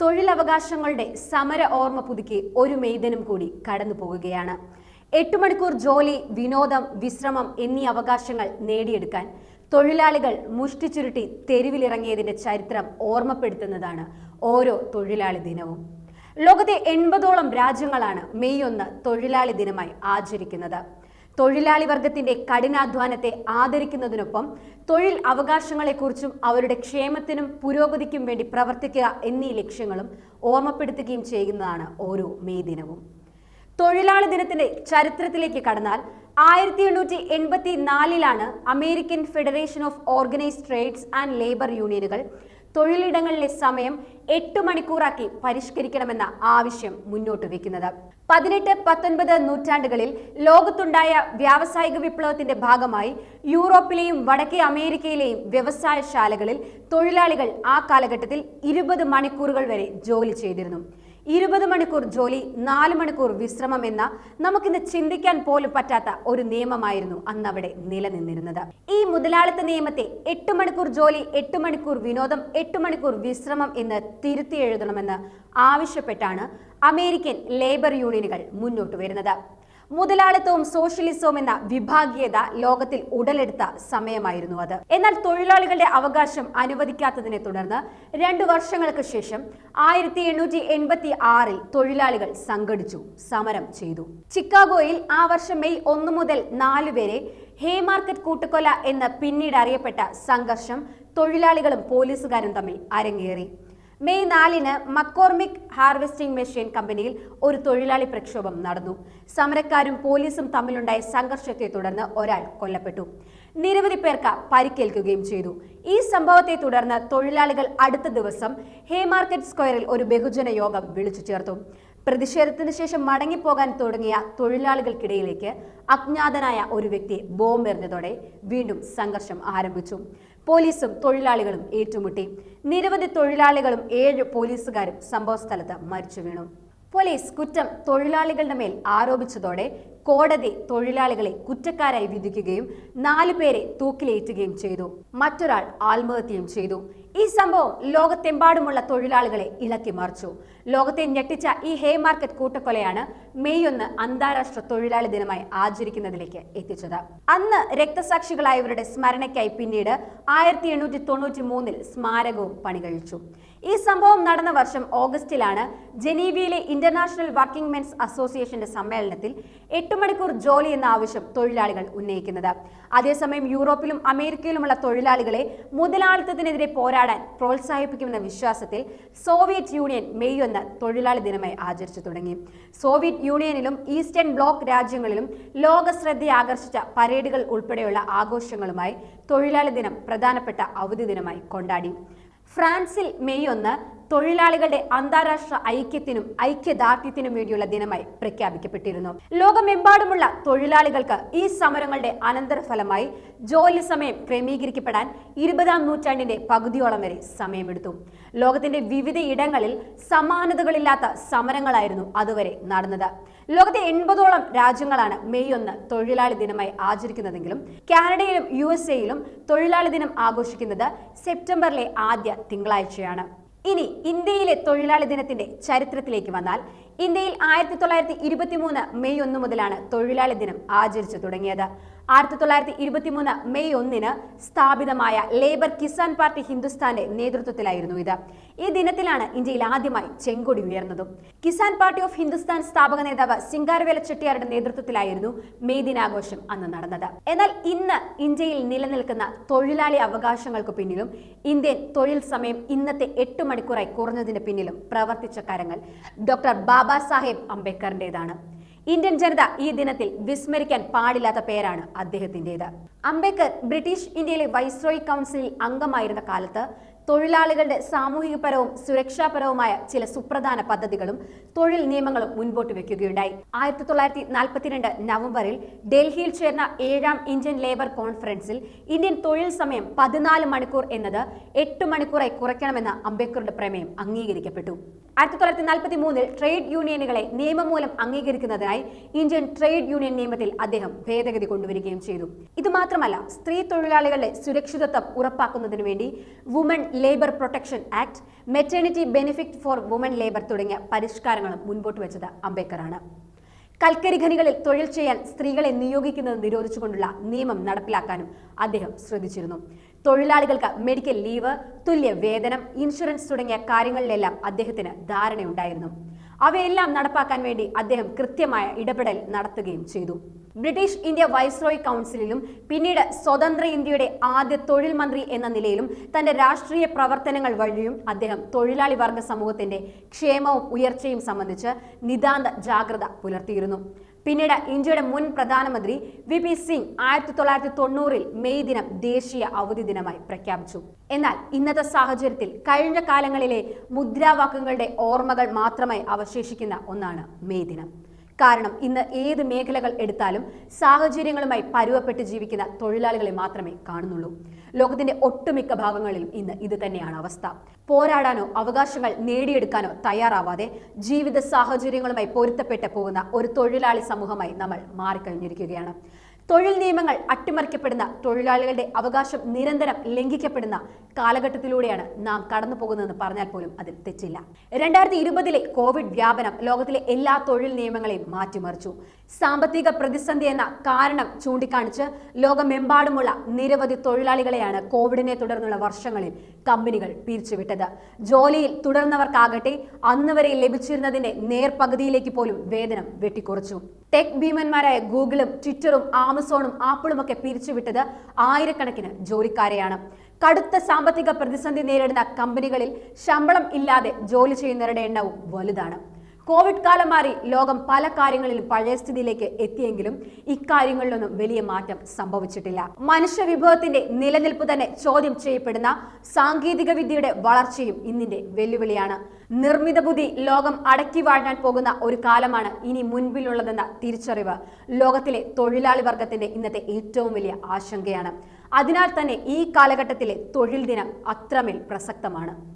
തൊഴിലവകാശങ്ങളുടെ സമര ഓർമ്മ പുതുക്കി ഒരു മെയ്തനും കൂടി കടന്നു പോകുകയാണ്. എട്ട് മണിക്കൂർ ജോലി വിനോദം വിശ്രമം എന്നീ അവകാശങ്ങൾ നേടിയെടുക്കാൻ തൊഴിലാളികൾ മുഷ്ടിച്ചുരുട്ടി തെരുവിലിറങ്ങിയതിന്റെ ചരിത്രം ഓർമ്മപ്പെടുത്തുന്നതാണ് ഓരോ തൊഴിലാളി ദിനവും. ലോകത്തെ എൺപതോളം രാജ്യങ്ങളാണ് മെയ് ഒന്ന് തൊഴിലാളി ദിനമായി ആചരിക്കുന്നത്. തൊഴിലാളി വർഗത്തിന്റെ കഠിനാധ്വാനത്തെ ആദരിക്കുന്നതിനൊപ്പം തൊഴിൽ അവകാശങ്ങളെക്കുറിച്ചും അവരുടെ ക്ഷേമത്തിനും പുരോഗതിക്കും വേണ്ടി പ്രവർത്തിക്കുക എന്നീ ലക്ഷ്യങ്ങളും ഓർമ്മപ്പെടുത്തുകയും ചെയ്യുന്നതാണ് ഓരോ മെയ് ദിനവും. തൊഴിലാളി ദിനത്തിന്റെ ചരിത്രത്തിലേക്ക് കടന്നാൽ ആയിരത്തി എണ്ണൂറ്റി എൺപത്തി നാലിലാണ് American federation of organised trades and labour യൂണിയനുകൾ തൊഴിലിടങ്ങളിലെ സമയം എട്ട് മണിക്കൂറാക്കി പരിഷ്കരിക്കണമെന്ന ആവശ്യം മുന്നോട്ട് വയ്ക്കുന്നത്. പതിനെട്ട് പത്തൊൻപത് നൂറ്റാണ്ടുകളിൽ ലോകത്തുണ്ടായ വ്യാവസായിക വിപ്ലവത്തിന്റെ ഭാഗമായി യൂറോപ്പിലെയും വടക്കേ അമേരിക്കയിലെയും വ്യവസായശാലകളിൽ തൊഴിലാളികൾ ആ കാലഘട്ടത്തിൽ ഇരുപത് മണിക്കൂറുകൾ വരെ ജോലി ചെയ്തിരുന്നു. ഇരുപത് മണിക്കൂർ ജോലി നാല് മണിക്കൂർ വിശ്രമം എന്ന നമുക്കിന്ന് ചിന്തിക്കാൻ പോലും പറ്റാത്ത ഒരു നിയമമായിരുന്നു അന്ന് അവിടെ നിലനിന്നിരുന്നത്. ഈ മുതലാളിത്ത നിയമത്തെ എട്ട് മണിക്കൂർ ജോലി എട്ട് മണിക്കൂർ വിനോദം എട്ട് മണിക്കൂർ വിശ്രമം എന്ന് തിരുത്തി എഴുതണമെന്ന് ആവശ്യപ്പെട്ടാണ് അമേരിക്കൻ ലേബർ യൂണിയനുകൾ മുന്നോട്ട് വരുന്നത്. മുതലാളിത്തവും സോഷ്യലിസവും എന്ന വിഭാഗീയത ലോകത്തിൽ ഉടലെടുത്ത സമയമായിരുന്നു അത്. എന്നാൽ തൊഴിലാളികളുടെ അവകാശം അനുവദിക്കാത്തതിനെ തുടർന്ന് രണ്ടു വർഷങ്ങൾക്ക് ശേഷം ആയിരത്തി എണ്ണൂറ്റി എൺപത്തി ആറിൽ തൊഴിലാളികൾ സംഘടിച്ചു സമരം ചെയ്തു. ചിക്കാഗോയിൽ ആ വർഷം മെയ് ഒന്ന് മുതൽ നാല് വരെ ഹേ മാർക്കറ്റ് കൂട്ടക്കൊല എന്ന് പിന്നീട് അറിയപ്പെട്ട സംഘർഷം തൊഴിലാളികളും പോലീസുകാരും തമ്മിൽ അരങ്ങേറി. മെയ് നാലിന് മക്കോർമിക് ഹാർവെസ്റ്റിംഗ് മെഷീൻ കമ്പനിയിൽ ഒരു തൊഴിലാളി പ്രക്ഷോഭം നടന്നു. സമരക്കാരും പോലീസും തമ്മിലുണ്ടായ സംഘർഷത്തെ തുടർന്ന് ഒരാൾ കൊല്ലപ്പെട്ടു. നിരവധി പേർക്ക് പരിക്കേൽക്കുകയും ചെയ്തു. ഈ സംഭവത്തെ തുടർന്ന് തൊഴിലാളികൾ അടുത്ത ദിവസം ഹേ മാർക്കറ്റ് സ്ക്വയറിൽ ഒരു ബഹുജന യോഗം വിളിച്ചു ചേർത്തു. പ്രതിഷേധത്തിന് ശേഷം മടങ്ങിപ്പോകാൻ തുടങ്ങിയ തൊഴിലാളികൾക്കിടയിലേക്ക് അജ്ഞാതനായ ഒരു വ്യക്തി ബോംബെറിഞ്ഞതോടെ വീണ്ടും സംഘർഷം ആരംഭിച്ചു. പോലീസും തൊഴിലാളികളും ഏറ്റുമുട്ടി. നിരവധി തൊഴിലാളികളും ഏഴ് പോലീസുകാരും സംഭവസ്ഥലത്ത് മരിച്ചു വീണു. പോലീസ് കുറ്റം തൊഴിലാളികളുടെ മേൽ ആരോപിച്ചതോടെ കോടതി തൊഴിലാളികളെ കുറ്റക്കാരായി വിധിക്കുകയും നാലു പേരെ തൂക്കിലേറ്റുകയും ചെയ്തു. മറ്റൊരാൾ ആത്മഹത്യയും ചെയ്തു. ഈ സംഭവം ലോകത്തെമ്പാടുമുള്ള തൊഴിലാളികളെ ഇളക്കി മറിച്ചു. ലോകത്തെ ഞെട്ടിച്ച ഈ ഹേ മാർക്കറ്റ് കൂട്ടക്കൊലയാണ് മെയ് ഒന്ന് അന്താരാഷ്ട്ര തൊഴിലാളി ദിനമായി ആചരിക്കുന്നതിലേക്ക് എത്തിച്ചത്. അന്ന് രക്തസാക്ഷികളായവരുടെ സ്മരണയ്ക്കായി പിന്നീട് ആയിരത്തി എണ്ണൂറ്റി തൊണ്ണൂറ്റി മൂന്നിൽ സ്മാരകവും പണികഴിച്ചു. ഈ സംഭവം നടന്ന വർഷം ഓഗസ്റ്റിലാണ് ജനീവയിലെ ഇന്റർനാഷണൽ വർക്കിംഗ് മെൻസ് അസോസിയേഷന്റെ സമ്മേളനത്തിൽ എട്ട് മണിക്കൂർ ജോലി എന്ന ആവശ്യം തൊഴിലാളികൾ ഉന്നയിക്കുന്നത്. അതേസമയം യൂറോപ്പിലും അമേരിക്കയിലുമുള്ള തൊഴിലാളികളെ മുതലാളിത്തത്തിനെതിരെ പോരാടാൻ പ്രോത്സാഹിപ്പിക്കുമെന്ന വിശ്വാസത്തിൽ സോവിയറ്റ് യൂണിയൻ മെയ് ഒന്ന് തൊഴിലാളി ദിനമായി ആചരിച്ചു തുടങ്ങി. സോവിയറ്റ് യൂണിയനിലും ഈസ്റ്റേൺ ബ്ലോക്ക് രാജ്യങ്ങളിലും ലോക ശ്രദ്ധ ആകർഷിച്ച പരേഡുകൾ ഉൾപ്പെടെയുള്ള ആഘോഷങ്ങളുമായി തൊഴിലാളി ദിനം പ്രധാനപ്പെട്ട അവധി ദിനമായി കൊണ്ടാടി. ഫ്രാൻസിൽ മെയ് ഒന്ന് തൊഴിലാളികളുടെ അന്താരാഷ്ട്ര ഐക്യത്തിനും ഐക്യദാർഢ്യത്തിനും വേണ്ടിയുള്ള ദിനമായി പ്രഖ്യാപിക്കപ്പെട്ടിരുന്നു. ലോകമെമ്പാടുമുള്ള തൊഴിലാളികൾക്ക് ഈ സമരങ്ങളുടെ അനന്തരഫലമായി ജോലി സമയം ക്രമീകരിക്കപ്പെടാൻ ഇരുപതാം നൂറ്റാണ്ടിന്റെ പകുതിയോളം വരെ സമയമെടുത്തു. ലോകത്തിന്റെ വിവിധ ഇടങ്ങളിൽ സമാനതകളില്ലാത്ത സമരങ്ങളായിരുന്നു അതുവരെ നടന്നത്. ലോകത്തെ എൺപതോളം രാജ്യങ്ങളാണ് മെയ് ഒന്ന് തൊഴിലാളി ദിനമായി ആചരിക്കുന്നതെങ്കിലും കാനഡയിലും യു എസ് എയിലും തൊഴിലാളി ദിനം ആഘോഷിക്കുന്നത് സെപ്റ്റംബറിലെ ആദ്യ തിങ്കളാഴ്ചയാണ്. ഇനി ഇന്ത്യയിലെ തൊഴിലാളി ദിനത്തിന്റെ ചരിത്രത്തിലേക്ക് വന്നാൽ ഇന്ത്യയിൽ ആയിരത്തി തൊള്ളായിരത്തി ഇരുപത്തി മൂന്ന് മെയ് ഒന്ന് മുതലാണ് തൊഴിലാളി ദിനം ആചരിച്ചു തുടങ്ങിയത്. ആയിരത്തി തൊള്ളായിരത്തി ഇരുപത്തി മൂന്ന് മെയ് ഒന്നിന് സ്ഥാപിതമായ ലേബർ കിസാൻ പാർട്ടി ഹിന്ദുസ്ഥാന്റെ നേതൃത്വത്തിലായിരുന്നു ഇത്. ഈ ദിനത്തിലാണ് ഇന്ത്യയിൽ ആദ്യമായി ചെങ്കൊടി ഉയർന്നതും. കിസാൻ പാർട്ടി ഓഫ് ഹിന്ദുസ്ഥാൻ സ്ഥാപക നേതാവ് സിംഗാരവേല ചെട്ടിയാരുടെ നേതൃത്വത്തിലായിരുന്നു മെയ് ദിനാഘോഷം അന്ന് നടന്നത്. എന്നാൽ ഇന്ന് ഇന്ത്യയിൽ നിലനിൽക്കുന്ന തൊഴിലാളി അവകാശങ്ങൾക്ക് പിന്നിലും ഇന്ത്യൻ തൊഴിൽ സമയം ഇന്നത്തെ എട്ട് മണിക്കൂറായി കുറഞ്ഞതിന് പിന്നിലും പ്രവർത്തിച്ച കരങ്ങൾ ഡോക്ടർ ബാബാ സാഹേബ് അംബേദ്കറിന്റേതാണ്. ഇന്ത്യൻ ജനത ഈ ദിനത്തിൽ വിസ്മരിക്കാൻ പാടില്ലാത്ത പേരാണ് അദ്ദേഹത്തിന്റെത്. അംബേദ്കർ ബ്രിട്ടീഷ് ഇന്ത്യയിലെ വൈസ്രോയി കൗൺസിലിൽ അംഗമായിരുന്ന കാലത്ത് തൊഴിലാളികളുടെ സാമൂഹികപരവും സുരക്ഷാപരവുമായ ചില സുപ്രധാന പദ്ധതികളും തൊഴിൽ നിയമങ്ങളും മുൻപോട്ട് വെക്കുകയുണ്ടായി. ആയിരത്തി തൊള്ളായിരത്തി നാൽപ്പത്തിരണ്ട് നവംബറിൽ ഡൽഹിയിൽ ചേർന്ന ഏഴാം ഇന്ത്യൻ ലേബർ കോൺഫറൻസിൽ ഇന്ത്യൻ തൊഴിൽ സമയം പതിനാല് മണിക്കൂർ എന്നത് എട്ട് മണിക്കൂറായി കുറയ്ക്കണമെന്ന അംബേദ്കറുടെ പ്രമേയം അംഗീകരിക്കപ്പെട്ടു. ആയിരത്തി തൊള്ളായിരത്തി നാൽപ്പത്തി മൂന്നിൽ ട്രേഡ് യൂണിയനുകളെ നിയമമൂലം അംഗീകരിക്കുന്നതിനായി ഇന്ത്യൻ ട്രേഡ് യൂണിയൻ നിയമത്തിൽ അദ്ദേഹം ഭേദഗതി കൊണ്ടുവരികയും ചെയ്തു. ഇതുമാത്രമല്ല സ്ത്രീ തൊഴിലാളികളുടെ സുരക്ഷിതത്വം ഉറപ്പാക്കുന്നതിനു വേണ്ടി woman labour protection act maternity benefit for woman labour തുടങ്ങിയ പരിഷ്കാരങ്ങളും മുൻപോട്ട് വെച്ചത് അംബേദ്കറാണ്. കൽക്കരി ഖനികളിൽ തൊഴിൽ ചെയ്യാൻ സ്ത്രീകളെ നിയോഗിക്കുന്നത് നിരോധിച്ചുകൊണ്ടുള്ള നിയമം നടപ്പിലാക്കാനും അദ്ദേഹം ശ്രദ്ധിച്ചിരുന്നു. തൊഴിലാളികൾക്ക് മെഡിക്കൽ ലീവ് തുല്യ വേതനം ഇൻഷുറൻസ് തുടങ്ങിയ കാര്യങ്ങളിലെല്ലാം അദ്ദേഹത്തിന് ധാരണയുണ്ടായിരുന്നു. അവയെല്ലാം നടപ്പാക്കാൻ വേണ്ടി അദ്ദേഹം കൃത്യമായ ഇടപെടൽ നടത്തുകയും ചെയ്തു. ബ്രിട്ടീഷ് ഇന്ത്യ വൈസ്രോയ് കൗൺസിലിലും പിന്നീട് സ്വതന്ത്ര ഇന്ത്യയുടെ ആദ്യ തൊഴിൽ മന്ത്രി എന്ന നിലയിലും തന്റെ രാഷ്ട്രീയ പ്രവർത്തനങ്ങൾ വഴിയും അദ്ദേഹം തൊഴിലാളി വർഗ സമൂഹത്തിന്റെ ക്ഷേമവും ഉയർച്ചയും സംബന്ധിച്ച് നിതാന്ത ജാഗ്രത പുലർത്തിയിരുന്നു. പിന്നീട് ഇന്ത്യയുടെ മുൻ പ്രധാനമന്ത്രി വി പി സിംഗ് ആയിരത്തി തൊള്ളായിരത്തി തൊണ്ണൂറിൽ മെയ് ദിനം ദേശീയ അവധി ദിനമായി പ്രഖ്യാപിച്ചു. എന്നാൽ ഇന്നത്തെ സാഹചര്യത്തിൽ കഴിഞ്ഞ കാലങ്ങളിലെ മുദ്രാവാക്യങ്ങളുടെ ഓർമ്മകൾ മാത്രമായി അവശേഷിക്കുന്ന ഒന്നാണ് മെയ് ദിനം. കാരണം ഇന്ന് ഏത് മേഖലകൾ എടുത്താലും സാഹചര്യങ്ങളുമായി പരുവപ്പെട്ട് ജീവിക്കുന്ന തൊഴിലാളികളെ മാത്രമേ കാണുന്നുള്ളൂ. ലോകത്തിന്റെ ഒട്ടുമിക്ക ഭാഗങ്ങളിലും ഇന്ന് ഇത് തന്നെയാണ് അവസ്ഥ. പോരാടാനോ അവകാശങ്ങൾ നേടിയെടുക്കാനോ തയ്യാറാവാതെ ജീവിത സാഹചര്യങ്ങളുമായി പൊരുത്തപ്പെട്ട് പോകുന്ന ഒരു തൊഴിലാളി സമൂഹമായി നമ്മൾ മാറിക്കഴിഞ്ഞിരിക്കുകയാണ്. തൊഴിൽ നിയമങ്ങൾ അട്ടിമറിക്കപ്പെടുന്ന തൊഴിലാളികളുടെ അവകാശം നിരന്തരം ലംഘിക്കപ്പെടുന്ന കാലഘട്ടത്തിലൂടെയാണ് നാം കടന്നു പോകുന്നതെന്ന് പറഞ്ഞാൽ പോലും അതിൽ തെറ്റില്ല. രണ്ടായിരത്തി ഇരുപതിലെ കോവിഡ് വ്യാപനം ലോകത്തിലെ എല്ലാ തൊഴിൽ നിയമങ്ങളെയും മാറ്റിമറിച്ചു. സാമ്പത്തിക പ്രതിസന്ധി എന്ന കാരണം ചൂണ്ടിക്കാണിച്ച് ലോകമെമ്പാടുമുള്ള നിരവധി തൊഴിലാളികളെയാണ് കോവിഡിനെ തുടർന്നുള്ള വർഷങ്ങളിൽ കമ്പനികൾ പിരിച്ചുവിട്ടത്. ജോലിയിൽ തുടർന്നവർക്കാകട്ടെ അന്ന് വരെ ലഭിച്ചിരുന്നതിന്റെ നേർപകുതിയിലേക്ക് പോലും വേതനം വെട്ടിക്കുറച്ചു. ടെക് ഭീമന്മാരായ ഗൂഗിളും ട്വിറ്ററും ആമസോണും ആപ്പിളും ഒക്കെ പിരിച്ചുവിട്ടത് ആയിരക്കണക്കിന് ജോലിക്കാരെയാണ്. കടുത്ത സാമ്പത്തിക പ്രതിസന്ധി നേരിടുന്ന കമ്പനികളിൽ ശമ്പളം ഇല്ലാതെ ജോലി ചെയ്യുന്നവരുടെ എണ്ണവും വലുതാണ്. കോവിഡ് കാലം മാറി ലോകം പല കാര്യങ്ങളിലും പഴയ സ്ഥിതിയിലേക്ക് എത്തിയെങ്കിലും ഇക്കാര്യങ്ങളിലൊന്നും വലിയ മാറ്റം സംഭവിച്ചിട്ടില്ല. മനുഷ്യ വിഭവത്തിന്റെ നിലനിൽപ്പ് തന്നെ ചോദ്യം ചെയ്യപ്പെടുന്ന സാങ്കേതിക വിദ്യയുടെ വളർച്ചയും ഇന്നിന്റെ വെല്ലുവിളിയാണ്. നിർമ്മിത ബുദ്ധി ലോകം അടക്കി വാഴാൻ പോകുന്ന ഒരു കാലമാണ് ഇനി മുൻപിലുള്ളതെന്ന തിരിച്ചറിവ് ലോകത്തിലെ തൊഴിലാളി വർഗത്തിന്റെ ഇന്നത്തെ ഏറ്റവും വലിയ ആശങ്കയാണ്. അതിനാൽ തന്നെ ഈ കാലഘട്ടത്തിലെ തൊഴിൽ ദിനം അത്രമേൽ പ്രസക്തമാണ്.